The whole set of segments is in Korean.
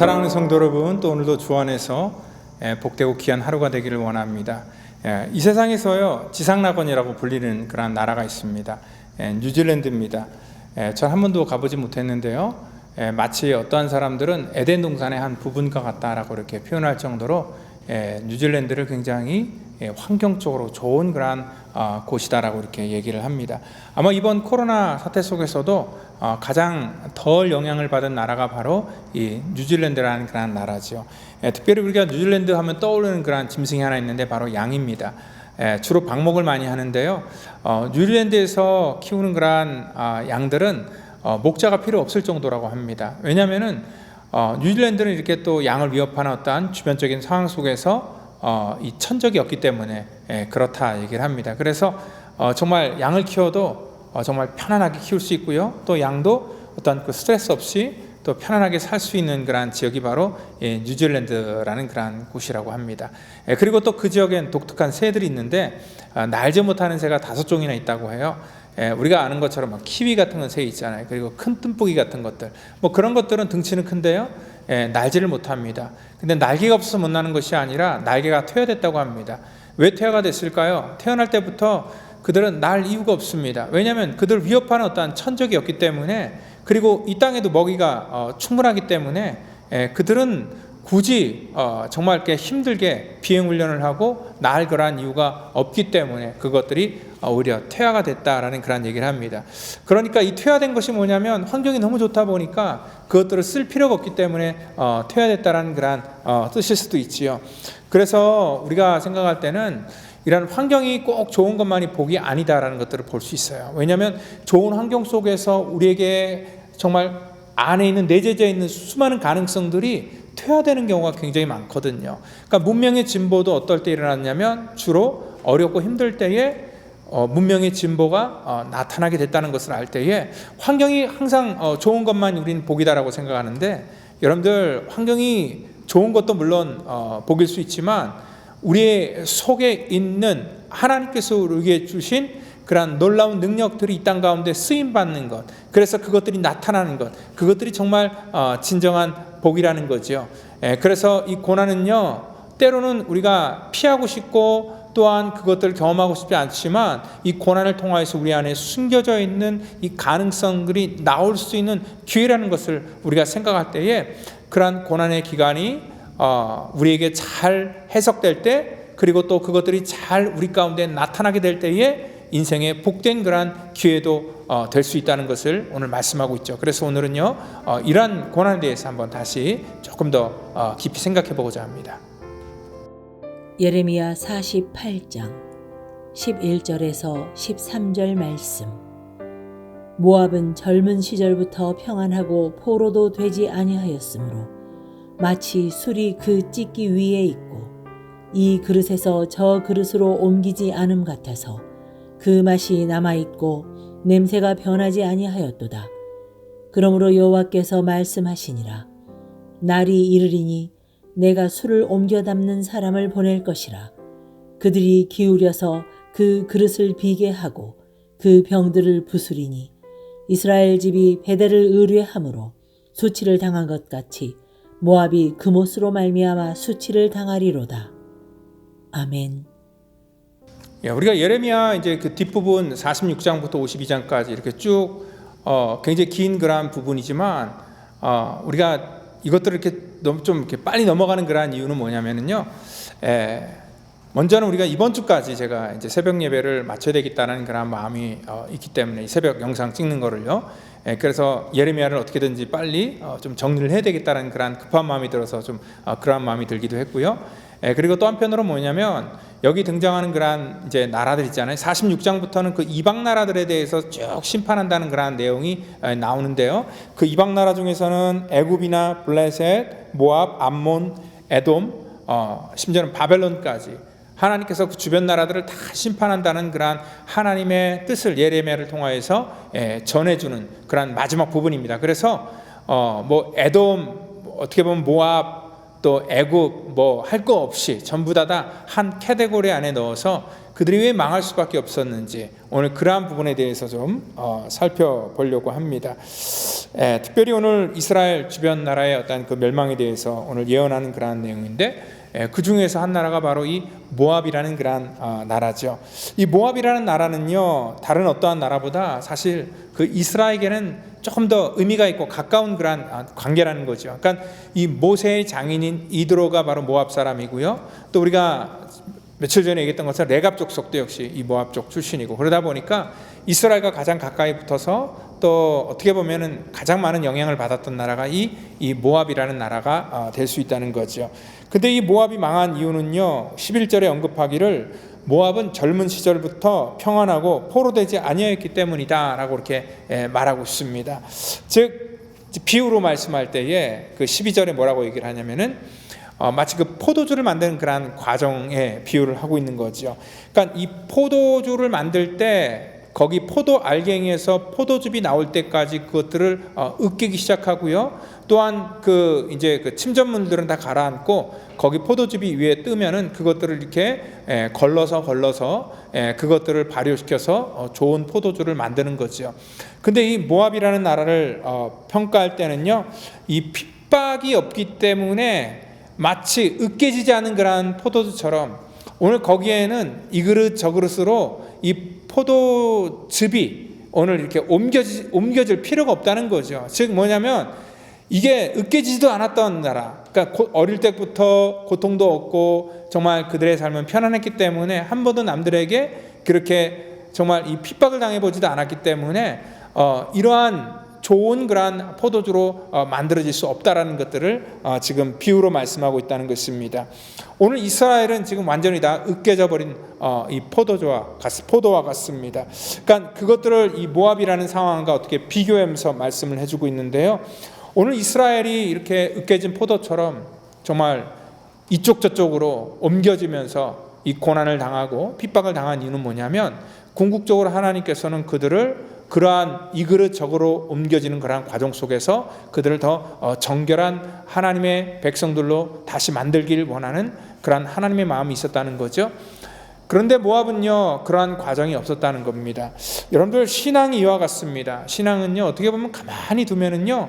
사랑하는 성도 여러분, 또 오늘도 주 안에서 예, 복되고 귀한 하루가 되기를 원합니다. 예, 이 세상에서요 지상낙원이라고 불리는 그런 나라가 있습니다. 예, 뉴질랜드입니다. 전 한 번도 가보지 못했는데요. 예, 마치 어떠한 사람들은 에덴 동산의 한 부분과 같다라고 이렇게 표현할 정도로 예, 뉴질랜드를 굉장히 예, 환경적으로 좋은 그러한 어, 곳이다라고 이렇게 얘기를 합니다. 아마 이번 코로나 사태 속에서도 어, 가장 덜 영향을 받은 나라가 바로 이 뉴질랜드라는 그런 나라죠. 예, 특별히 우리가 뉴질랜드 하면 떠오르는 그런 짐승이 하나 있는데 바로 양입니다. 예, 주로 방목을 많이 하는데요. 어, 뉴질랜드에서 키우는 그러한 아, 양들은 어, 목자가 필요 없을 정도라고 합니다. 왜냐하면은 어, 뉴질랜드는 이렇게 또 양을 위협하는 어떠한 주변적인 상황 속에서 어, 이 천적이 없기 때문에 예, 그렇다 얘기를 합니다. 그래서 어, 정말 양을 키워도 어, 정말 편안하게 키울 수 있고요. 또 양도 어떤 그 스트레스 없이 또 편안하게 살 수 있는 그러한 지역이 바로 예, 뉴질랜드라는 그러한 곳이라고 합니다. 예, 그리고 또 그 지역엔 독특한 새들이 있는데 아, 날지 못하는 새가 다섯 종이나 있다고 해요. 예, 우리가 아는 것처럼 막 키위 같은 건새 있잖아요. 그리고 큰 뜸뿌기 같은 것들. 뭐 그런 것들은 등치는 큰데요. 예, 날지를 못합니다. 근데 날개가 없어서 못 나는 것이 아니라 날개가 퇴화됐다고 합니다. 왜 퇴화가 됐을까요? 태어날 때부터 그들은 날 이유가 없습니다. 왜냐하면 그들 위협하는 어떠한 천적이 없기 때문에 그리고 이 땅에도 먹이가 어, 충분하기 때문에 예, 그들은 굳이 어, 정말 이렇게 힘들게 비행 훈련을 하고 날 그러한 이유가 없기 때문에 그것들이 어, 오히려 퇴화가 됐다라는 그런 얘기를 합니다. 그러니까 이 퇴화된 것이 뭐냐면 환경이 너무 좋다 보니까 그것들을 쓸 필요가 없기 때문에 어, 퇴화됐다라는 그런 어, 뜻일 수도 있지요. 그래서 우리가 생각할 때는 이런 환경이 꼭 좋은 것만이 복이 아니다라는 것들을 볼 수 있어요. 왜냐하면 좋은 환경 속에서 우리에게 정말 안에 있는 내재되어 있는 수많은 가능성들이 퇴화되는 경우가 굉장히 많거든요. 그러니까 문명의 진보도 어떨 때 일어났냐면 주로 어렵고 힘들 때에 어, 문명의 진보가 어, 나타나게 됐다는 것을 알 때에 환경이 항상 어, 좋은 것만 우리는 복이다라고 생각하는데 여러분들 환경이 좋은 것도 물론 어, 복일 수 있지만 우리의 속에 있는 하나님께서 우리에게 주신 그러한 놀라운 능력들이 이 땅 가운데 쓰임 받는 것, 그래서 그것들이 나타나는 것, 그것들이 정말 어, 진정한 복이라는 거죠. 예, 그래서 이 고난은요, 때로는 우리가 피하고 싶고 또한 그것들을 경험하고 싶지 않지만 이 고난을 통하여서 우리 안에 숨겨져 있는 이 가능성들이 나올 수 있는 기회라는 것을 우리가 생각할 때에 그러한 고난의 기간이 어, 우리에게 잘 해석될 때 그리고 또 그것들이 잘 우리 가운데 나타나게 될 때에 인생의 복된 그러한 기회도 어, 될수 있다는 것을 오늘 말씀하고 있죠. 그래서 오늘은요 어, 이러한 고난에 대해서 한번 다시 조금 더 어, 깊이 생각해 보고자 합니다. 예레미야 48장 11절에서 13절 말씀 모압은 젊은 시절부터 평안하고 포로도 되지 아니하였으므로 마치 술이 그 찢기 위에 있고 이 그릇에서 저 그릇으로 옮기지 않음 같아서 그 맛이 남아 있고 냄새가 변하지 아니하였도다. 그러므로 여호와께서 말씀하시니라 날이 이르리니 내가 술을 옮겨 담는 사람을 보낼 것이라 그들이 기울여서 그 그릇을 비게 하고 그 병들을 부수리니 이스라엘 집이 베델을 의뢰함으로 수치를 당한 것 같이 모압이 그못으로 말미암아 수치를 당하리로다. 아멘. 예, 우리가 예레미야 이제 그 뒷부분 46장부터 52장까지 이렇게 쭉 어, 굉장히 긴 그런 부분이지만 어, 우리가 이것들을 이렇게 너무 좀 이렇게 빨리 넘어가는 그러한 이유는 뭐냐면은요. 에, 먼저는 우리가 이번 주까지 제가 이제 새벽 예배를 마쳐야 되겠다는 그런 마음이 어, 있기 때문에 이 새벽 영상 찍는 거를요. 에, 그래서 예레미야를 어떻게든지 빨리 어, 좀 정리를 해야 되겠다는 그런 급한 마음이 들어서 좀 어, 그러한 마음이 들기도 했고요. 에, 그리고 또 한편으로 뭐냐면 여기 등장하는 그러한 이제 나라들 있잖아요. 46장부터는 그 이방 나라들에 대해서 쭉 심판한다는 그러한 내용이 에, 나오는데요. 그 이방 나라 중에서는 애굽이나 블레셋, 모압, 암몬, 에돔, 어, 심지어는 바벨론까지 하나님께서 그 주변 나라들을 다 심판한다는 그러한 하나님의 뜻을 예레미야를 통하여서 예, 전해주는 그러한 마지막 부분입니다. 그래서 어, 뭐 에돔 어떻게 보면 모압 또 애굽 뭐 할 거 없이 전부 다 다 한 캐테고리 안에 넣어서 그들이 왜 망할 수밖에 없었는지 오늘 그러한 부분에 대해서 좀 어, 살펴보려고 합니다. 예, 특별히 오늘 이스라엘 주변 나라의 어떤 그 멸망에 대해서 오늘 예언하는 그러한 내용인데 예, 그 중에서 한 나라가 바로 이 모압이라는 그러한 어, 나라죠. 이 모압이라는 나라는요 다른 어떠한 나라보다 사실 그 이스라엘에게는 조금 더 의미가 있고 가까운 그러한 아, 관계라는 거죠. 그러니까 이 모세의 장인인 이드로가 바로 모압 사람이고요. 또 우리가 며칠 전에 얘기했던 것처럼 레갑 족 속도 역시 이 모압 족 출신이고 그러다 보니까 이스라엘과 가장 가까이 붙어서 또 어떻게 보면은 가장 많은 영향을 받았던 나라가 이, 이 모압이라는 나라가 될 수 있다는 거죠. 근데 이 모압이 망한 이유는요. 11절에 언급하기를 모압은 젊은 시절부터 평안하고 포로되지 아니하였기 때문이다라고 이렇게 예, 말하고 있습니다. 즉 비유로 말씀할 때에 그 12절에 뭐라고 얘기를 하냐면은 어, 마치 그 포도주를 만드는 그러한 과정에 비유를 하고 있는 거죠. 그러니까 이 포도주를 만들 때 거기 포도 알갱이에서 포도즙이 나올 때까지 그것들을 어, 으깨기 시작하고요. 또한 그 이제 그 침전물들은 다 가라앉고 거기 포도즙이 위에 뜨면은 그것들을 이렇게 에, 걸러서 걸러서 에, 그것들을 발효시켜서 어, 좋은 포도주를 만드는 거죠. 근데 이 모압이라는 나라를 어, 평가할 때는요, 이 핍박이 없기 때문에 마치 으깨지지 않은 그러한 포도주처럼 오늘 거기에는 이 그릇 저 그릇으로 이 포도즙이 오늘 이렇게 옮겨지, 옮겨질 필요가 없다는 거죠. 즉 뭐냐면 이게 으깨지지도 않았던 나라. 그러니까 고, 어릴 때부터 고통도 없고 정말 그들의 삶은 편안했기 때문에 한 번도 남들에게 그렇게 정말 이 핍박을 당해보지도 않았기 때문에 어, 이러한 좋은 그러한 포도주로 어, 만들어질 수 없다라는 것들을 어, 지금 비유로 말씀하고 있다는 것입니다. 오늘 이스라엘은 지금 완전히 다 으깨져 버린 어, 이 포도주와 같, 포도와 같습니다. 그러니까 그것들을 이 모압이라는 상황과 어떻게 비교하면서 말씀을 해주고 있는데요. 오늘 이스라엘이 이렇게 으깨진 포도처럼 정말 이쪽 저쪽으로 옮겨지면서 이 고난을 당하고 핍박을 당한 이유는 뭐냐면 궁극적으로 하나님께서는 그들을 그러한 이 그릇 저그로 옮겨지는 그러한 과정 속에서 그들을 더 어, 정결한 하나님의 백성들로 다시 만들길 원하는 그러한 하나님의 마음이 있었다는 거죠. 그런데 모압은요 그러한 과정이 없었다는 겁니다. 여러분들 신앙이 이와 같습니다. 신앙은요 어떻게 보면 가만히 두면은요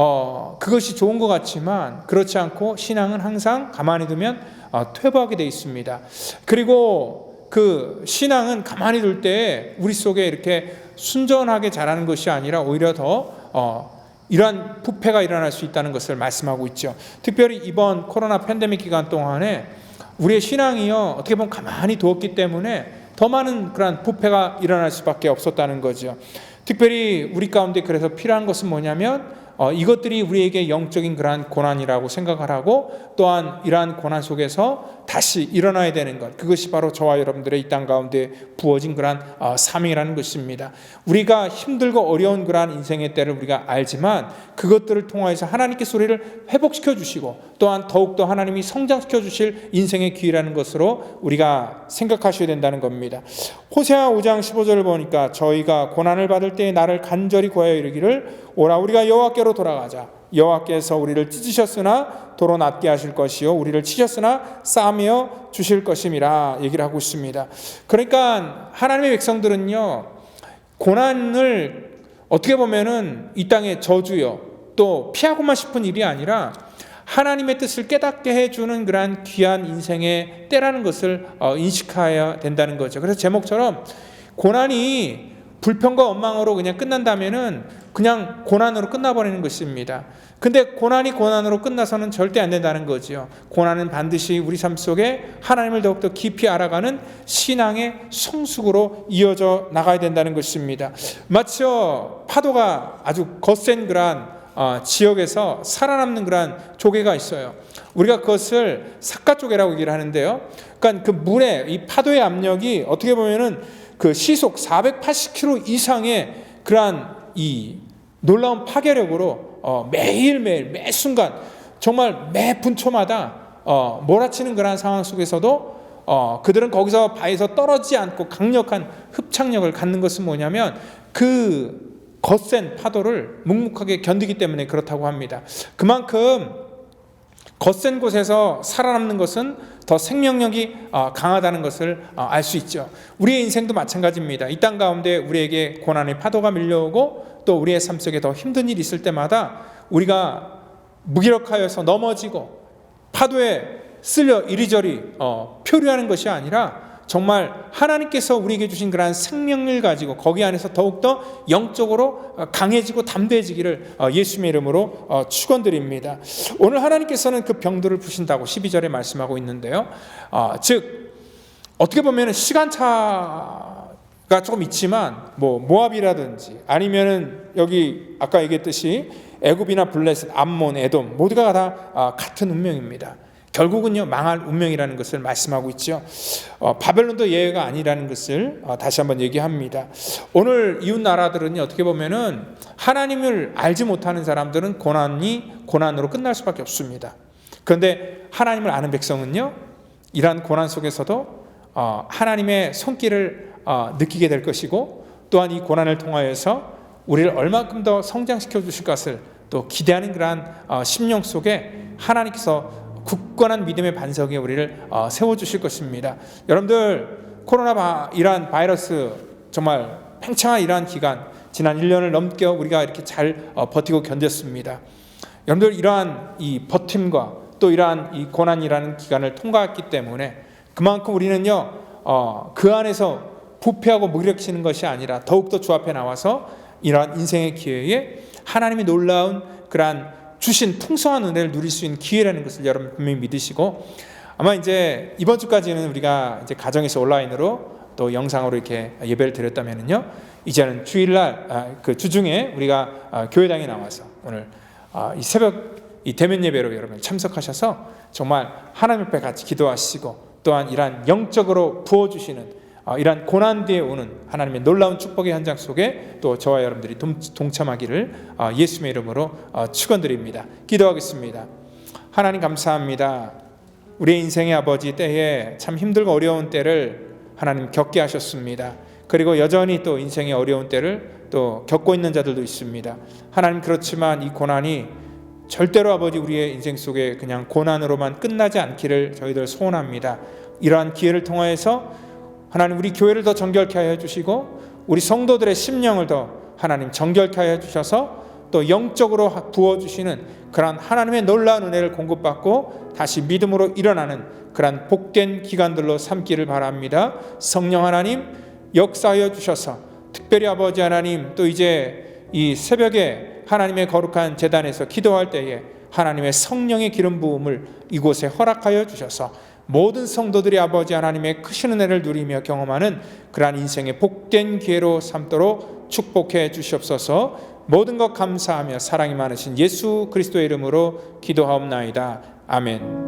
어 그것이 좋은 것 같지만 그렇지 않고 신앙은 항상 가만히 두면 어, 퇴보하게 돼 있습니다. 그리고 그 신앙은 가만히 둘 때 우리 속에 이렇게 순전하게 자라는 것이 아니라 오히려 더 어, 이러한 부패가 일어날 수 있다는 것을 말씀하고 있죠. 특별히 이번 코로나 팬데믹 기간 동안에 우리의 신앙이요 어떻게 보면 가만히 두었기 때문에 더 많은 그러한 부패가 일어날 수밖에 없었다는 거죠. 특별히 우리 가운데 그래서 필요한 것은 뭐냐면 어, 이것들이 우리에게 영적인 그러한 고난이라고 생각을 하고 또한 이러한 고난 속에서 다시 일어나야 되는 것 그것이 바로 저와 여러분들의 이 땅 가운데 부어진 그러한 어, 사명이라는 것입니다. 우리가 힘들고 어려운 그러한 인생의 때를 우리가 알지만 그것들을 통하여서 하나님께서 우리를 회복시켜 주시고 또한 더욱더 하나님이 성장시켜 주실 인생의 기회라는 것으로 우리가 생각하셔야 된다는 겁니다. 호세아 5장 15절을 보니까 저희가 고난을 받을 때 나를 간절히 구하여 이르기를 오라 우리가 여호와께로 돌아가자 여호와께서 우리를 찢으셨으나 도로 낫게 하실 것이요 우리를 치셨으나 싸며 주실 것임이라 얘기를 하고 있습니다. 그러니까 하나님의 백성들은요 고난을 어떻게 보면은 이 땅의 저주요 또 피하고만 싶은 일이 아니라 하나님의 뜻을 깨닫게 해주는 그러한 귀한 인생의 때라는 것을 어, 인식해야 된다는 거죠. 그래서 제목처럼 고난이 불평과 원망으로 그냥 끝난다면은 그냥 고난으로 끝나버리는 것입니다. 근데 고난이 고난으로 끝나서는 절대 안 된다는 거지요. 고난은 반드시 우리 삶 속에 하나님을 더욱더 깊이 알아가는 신앙의 성숙으로 이어져 나가야 된다는 것입니다. 마치요 파도가 아주 거센 그러한 어, 지역에서 살아남는 그러한 조개가 있어요. 우리가 그것을 삭가조개라고 얘기를 하는데요. 그러니까 그 물의 이 파도의 압력이 어떻게 보면은 그 시속 480km 이상의 그러한 이 놀라운 파괴력으로 어, 매일매일 매 순간 정말 매 분초마다 어, 몰아치는 그러한 상황 속에서도 어, 그들은 거기서 바에서 떨어지지 않고 강력한 흡착력을 갖는 것은 뭐냐면 그 거센 파도를 묵묵하게 견디기 때문에 그렇다고 합니다. 그만큼 거센 곳에서 살아남는 것은 더 생명력이 어, 강하다는 것을 알 수 있죠. 우리의 인생도 마찬가지입니다. 이 땅 가운데 우리에게 고난의 파도가 밀려오고 또 우리의 삶 속에 더 힘든 일이 있을 때마다 우리가 무기력하여서 넘어지고 파도에 쓸려 이리저리 어, 표류하는 것이 아니라 정말 하나님께서 우리에게 주신 그러한 생명을 가지고 거기 안에서 더욱더 영적으로 어, 강해지고 담대해지기를 어, 예수님의 이름으로 어, 축원드립니다. 오늘 하나님께서는 그 병들을 푸신다고 12절에 말씀하고 있는데요. 어, 즉 어떻게 보면 시간차 가 조금 있지만 뭐 모압이라든지 아니면은 여기 아까 얘기했듯이 애굽이나 블레셋, 암몬, 에돔 모두가 다 아, 같은 운명입니다. 결국은요 망할 운명이라는 것을 말씀하고 있죠. 어, 바벨론도 예외가 아니라는 것을 어, 다시 한번 얘기합니다. 오늘 이웃 나라들은 어떻게 보면은 하나님을 알지 못하는 사람들은 고난이 고난으로 끝날 수밖에 없습니다. 그런데 하나님을 아는 백성은요 이러한 고난 속에서도 어, 하나님의 손길을 어, 느끼게 될 것이고 또한 이 고난을 통하여서 우리를 얼마큼 더 성장시켜 주실 것을 또 기대하는 그러한 어, 심령 속에 하나님께서 굳건한 믿음의 반석에 우리를 어, 세워 주실 것입니다. 여러분들 코로나 바, 이러한 바이러스 정말 팽창한 이러한 기간 지난 1년을 넘겨 우리가 이렇게 잘 어, 버티고 견뎠습니다. 여러분들 이러한 이 버팀과 또 이러한 이 고난이라는 기간을 통과했기 때문에 그만큼 우리는요 어, 그 안에서 부패하고 무력치는 것이 아니라 더욱더 주 앞에 나와서 이러한 인생의 기회에 하나님이 놀라운 그러한 주신 풍성한 은혜를 누릴 수 있는 기회라는 것을 여러분 분명히 믿으시고 아마 이제 이번 주까지는 우리가 이제 가정에서 온라인으로 또 영상으로 이렇게 예배를 드렸다면은요 이제는 주일날 아, 그 주중에 우리가 아, 교회당에 나와서 오늘 아, 이 새벽 이 대면 예배로 여러분 참석하셔서 정말 하나님 앞에 같이 기도하시고 또한 이러한 영적으로 부어주시는 어, 이러한 고난 뒤에 오는 하나님의 놀라운 축복의 현장 속에 또 저와 여러분들이 동, 동참하기를 어, 예수님의 이름으로 어, 축원드립니다. 기도하겠습니다. 하나님 감사합니다. 우리의 인생의 아버지 때에 참 힘들고 어려운 때를 하나님 겪게 하셨습니다. 그리고 여전히 또 인생의 어려운 때를 또 겪고 있는 자들도 있습니다. 하나님 그렇지만 이 고난이 절대로 아버지 우리의 인생 속에 그냥 고난으로만 끝나지 않기를 저희들 소원합니다. 이러한 기회를 통하여서 하나님 우리 교회를 더 정결케 하여 주시고 우리 성도들의 심령을 더 하나님 정결케 하여 주셔서 또 영적으로 부어 주시는 그러한 하나님의 놀라운 은혜를 공급받고 다시 믿음으로 일어나는 그러한 복된 기간들로 삼기를 바랍니다. 성령 하나님 역사하여 주셔서 특별히 아버지 하나님 또 이제 이 새벽에 하나님의 거룩한 재단에서 기도할 때에 하나님의 성령의 기름 부음을 이곳에 허락하여 주셔서 모든 성도들이 아버지 하나님의 크신 은혜를 누리며 경험하는 그러한 인생의 복된 기회로 삼도록 축복해 주시옵소서. 모든 것 감사하며 사랑이 많으신 예수 그리스도의 이름으로 기도하옵나이다. 아멘.